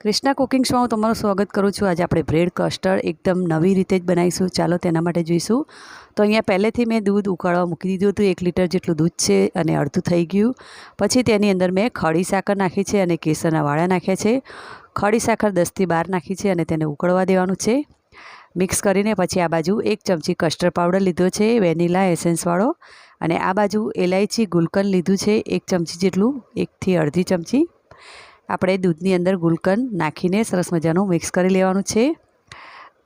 Krishna cooking શોમાં હું તમારું સ્વાગત કરું છું. આજે આપણે બ્રેડ કસ્ટર્ડ એકદમ નવી રીતે જ બનાવીશું. ચાલો તેના માટે જોઈશું. તો અહીંયા પહેલેથી મેં દૂધ ઉકાળવા મૂકી દીધું હતું. એક લીટર જેટલું દૂધ છે અને અડધું થઈ ગયું. પછી તેની અંદર મેં ખડી સાકર નાખી છે અને કેસરના વાળા નાખ્યા છે. ખડી સાકર દસથી બાર નાખી છે અને તેને ઉકળવા દેવાનું છે. મિક્સ કરીને પછી આ બાજુ એક ચમચી કસ્ટર્ડ પાવડર લીધો છે, વેનીલા એસેન્સવાળો અને આ બાજુ એલાયચી ગુલકંદ લીધું છે, એક ચમચી જેટલું, એકથી અડધી ચમચી. આપણે દૂધની અંદર ગુલકંદ નાખીને સરસ મજાનું મિક્સ કરી લેવાનું છે.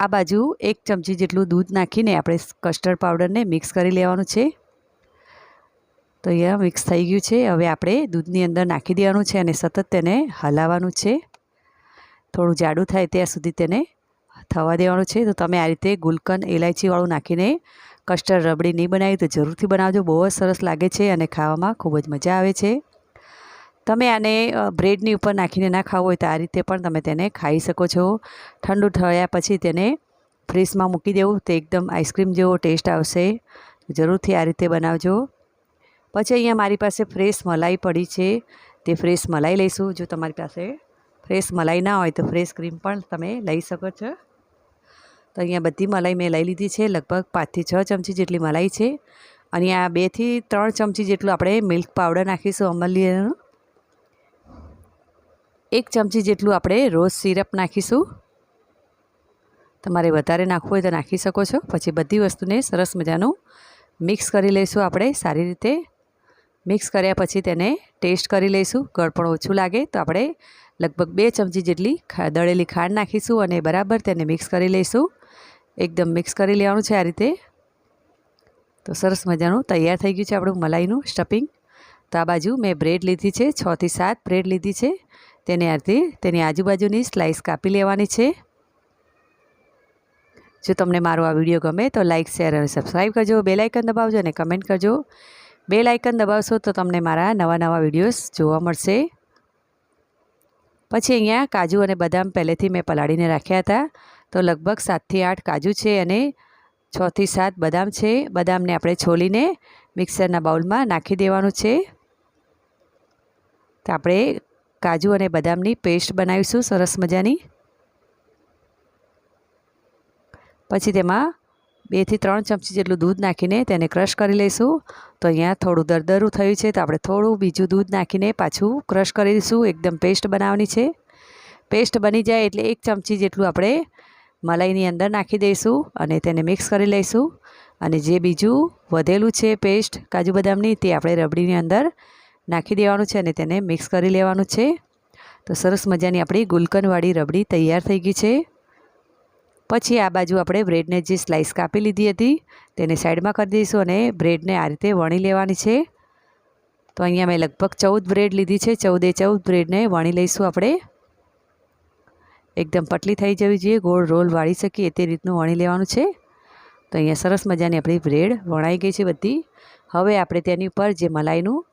આ બાજુ એક ચમચી જેટલું દૂધ નાખીને આપણે કસ્ટર્ડ પાવડરને મિક્સ કરી લેવાનું છે. તો અહીંયા મિક્સ થઈ ગયું છે. હવે આપણે દૂધની અંદર નાખી દેવાનું છે અને સતત તેને હલાવવાનું છે. થોડું જાડું થાય ત્યાં સુધી તેને થવા દેવાનું છે. તો તમે આ રીતે ગુલકંદ એલાયચીવાળું નાખીને કસ્ટર્ડ રબડી નહીં બનાવી તો જરૂરથી બનાવજો. બહુ જ સરસ લાગે છે અને ખાવામાં ખૂબ જ મજા આવે છે. તમે આને બ્રેડની ઉપર નાખીને ના ખાવું હોય તો આ રીતે પણ તમે તેને ખાઈ શકો છો. ઠંડુ થયા પછી તેને ફ્રીજમાં મૂકી દેવું. તે એકદમ આઈસ્ક્રીમ જેવો ટેસ્ટ આવશે. જરૂરથી આ રીતે બનાવજો. પછી અહીંયા મારી પાસે ફ્રેશ મલાઈ પડી છે. તે ફ્રેશ મલાઈ લઈશું. જો તમારી પાસે ફ્રેશ મલાઈ ના હોય તો ફ્રેશ ક્રીમ પણ તમે લઈ શકો છો. તો અહીંયા બધી મલાઈ મેં લઈ લીધી છે. લગભગ પાંચથી છ ચમચી જેટલી મલાઈ છે. અને આ બેથી ત્રણ ચમચી જેટલું આપણે મિલ્ક પાવડર નાખીશું અમલીનું એક ચમચી જેટલું આપણે રોઝ સિરપ નાખીશું. તમારે વધારે નાખવું હોય તો નાખી શકો છો. પછી બધી વસ્તુને સરસ મજાનું મિક્સ કરી લઈશું આપણે, સારી રીતે. મિક્સ કર્યા પછી તેને ટેસ્ટ કરી લઈશું. ગળપણ ઓછું લાગે તો આપણે લગભગ બે ચમચી જેટલી દળેલી ખાંડ નાખીશું અને બરાબર તેને મિક્સ કરી લઈશું. એકદમ મિક્સ કરી લેવાનું છે આ રીતે. તો સરસ મજાનું તૈયાર થઈ ગયું છે આપણું મલાઈનું સ્ટફિંગ. તો આ બાજુ મેં બ્રેડ લીધી છે છથી સાત બ્રેડ લીધી છે. તેને આ તેની આજુબાજુની સ્લાઇસ કાપી લેવાની છે. જો તમને મારો આ વીડિયો ગમે તો લાઇક શેર અને સબસ્ક્રાઈબ કરજો. બે લાઇકન દબાવજો અને કમેન્ટ કરજો. બે લાઇકન દબાવશો તો તમને મારા નવા નવા વિડીયોઝ જોવા મળશે. પછી અહીંયા કાજુ અને બદામ પહેલેથી મેં પલાળીને રાખ્યા હતા. તો લગભગ સાતથી આઠ કાજુ છે અને છથી સાત બદામ છે. બદામને આપણે છોલીને મિક્સરના બાઉલમાં નાખી દેવાનું છે. તો આપણે કાજુ અને બદામની પેસ્ટ બનાવીશું. સરસ મજાની. પછી તેમાં બેથી ત્રણ ચમચી જેટલું દૂધ નાખીને તેને ક્રશ કરી લઈશું. તો અહીંયા થોડું દરદરું થયું છે, તો આપણે થોડું બીજું દૂધ નાખીને પાછું ક્રશ કરી દઈશું. એકદમ પેસ્ટ બનાવવાની છે. પેસ્ટ બની જાય એટલે એક ચમચી જેટલું આપણે મલાઈની અંદર નાખી દઈશું અને તેને મિક્સ કરી લઈશું. અને જે બીજું વધેલું છે પેસ્ટ કાજુ બદામની, તે આપણે રબડીની અંદર નાખી દેવાનું છે અને તેને મિક્સ કરી લેવાનું છે. તો સરસ મજાની આપણી ગુલકનવાળી રબડી તૈયાર થઈ ગઈ છે. પછી આ બાજુ આપણે બ્રેડને જે સ્લાઇસ કાપી લીધી હતી, તેને સાઈડમાં કરી દઈશું અને બ્રેડને આ રીતે વણી લેવાની છે. તો અહીંયા મેં લગભગ ચૌદ બ્રેડ લીધી છે. ચૌદે ચૌદ બ્રેડને વણી લઈશું આપણે. એકદમ પટલી થઈ જવી જોઈએ, ગોળ રોલ વાળી શકીએ તે રીતનું વણી લેવાનું છે. તો અહીંયા સરસ મજાની આપણી બ્રેડ વણાઈ ગઈ છે બધી. હવે આપણે તેની ઉપર જે મલાઈનું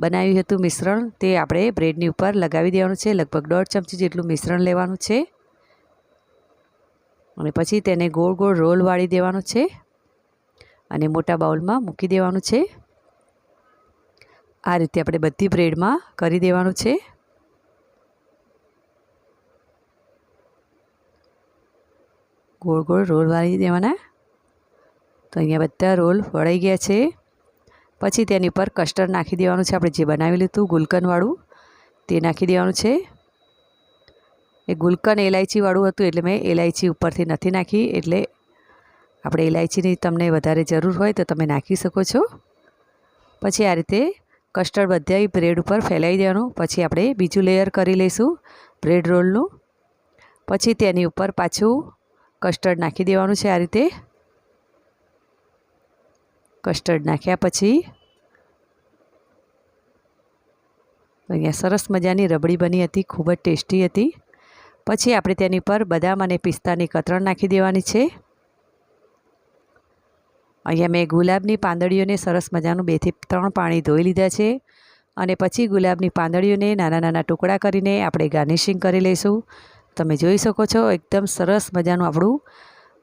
બનાવ્યું હતું મિશ્રણ, તે આપણે બ્રેડની ઉપર લગાવી દેવાનું છે. લગભગ દોઢ ચમચી જેટલું મિશ્રણ લેવાનું છે. અને પછી તેને ગોળ ગોળ રોલ વાળી દેવાનું છે અને મોટા બાઉલમાં મૂકી દેવાનું છે. આ રીતે આપણે બધી બ્રેડમાં કરી દેવાનું છે. ગોળ ગોળ રોલ વાળી દેવાના. તો અહીંયા બધા રોલ વળાઈ ગયા છે. પછી તેની પર કસ્ટર્ડ નાખી દેવાનું છે. આપણે જે બનાવેલું હતું, ગુલકનવાળું, તે નાખી દેવાનું છે. એ ગુલકન એલાયચીવાળું હતું એટલે મેં એલાયચી ઉપરથી નથી નાખી. એટલે આપણે એલાયચીની તમને વધારે જરૂર હોય તો તમે નાખી શકો છો. પછી આ રીતે કસ્ટર્ડ બધા બ્રેડ ઉપર ફેલાવી દેવાનું. પછી આપણે બીજું લેયર કરી લઈશું બ્રેડ રોલનું પછી તેની ઉપર પાછું કસ્ટર્ડ નાખી દેવાનું છે આ રીતે. કસ્ટર્ડ નાખ્યા પછી અહીંયા સરસ મજાની રબડી બની હતી, ખૂબ જ ટેસ્ટી હતી. પછી આપણે તેની પર બદામ અને પિસ્તાની કતરણ નાખી દેવાની છે. અહીંયા મેં ગુલાબની પાંદડીઓને સરસ મજાનું બેથી ત્રણ પાણી ધોઈ લીધા છે અને પછી ગુલાબની પાંદડીઓને નાના નાના ટુકડા કરીને આપણે ગાર્નિશિંગ કરી લઈશું. તમે જોઈ શકો છો એકદમ સરસ મજાનું આપણું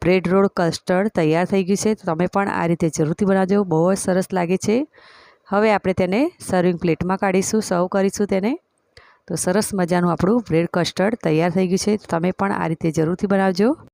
બ્રેડ રોલ કસ્ટર્ડ તૈયાર થઈ ગયું છે. તો તમે પણ આ રીતે જરૂરથી બનાવજો. બહુ જ સરસ લાગે છે. હવે આપણે તેને સર્વિંગ પ્લેટમાં કાઢીશું. સર્વ કરીશું તેને. તો સરસ મજાનું આપણું બ્રેડ કસ્ટર્ડ તૈયાર થઈ ગયું છે. તમે પણ આ રીતે જરૂરથી બનાવજો.